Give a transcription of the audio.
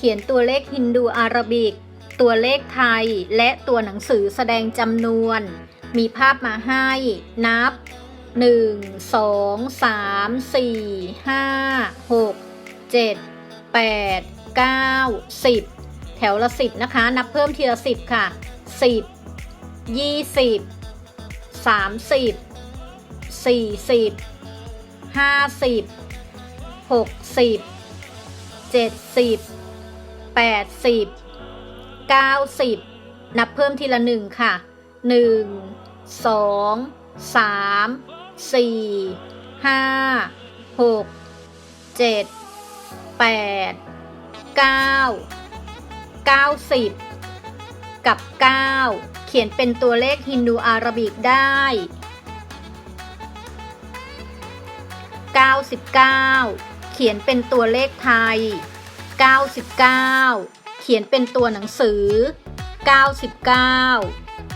เขียนตัวเลขฮินดูอารบิก ตัวเลขไทย และตัวหนังสือแสดงจำนวน มีภาพมาให้ นับ 1 2 3 4 5 6 7 8 9 10 แถวละ 10 นะคะ นับเพิ่มทีละ 10 ค่ะ 10 20 30 40 50 60 70 80 90 นับเพิ่มทีละหนึ่งค่ะ 1 2 3 4 5 6 7 8 9 90 กับ 9 เขียนเป็นตัวเลขฮินดูอาราบิกได้ 99 เขียนเป็นตัวเลขไทย 99 เขียนเป็นตัวหนังสือ 99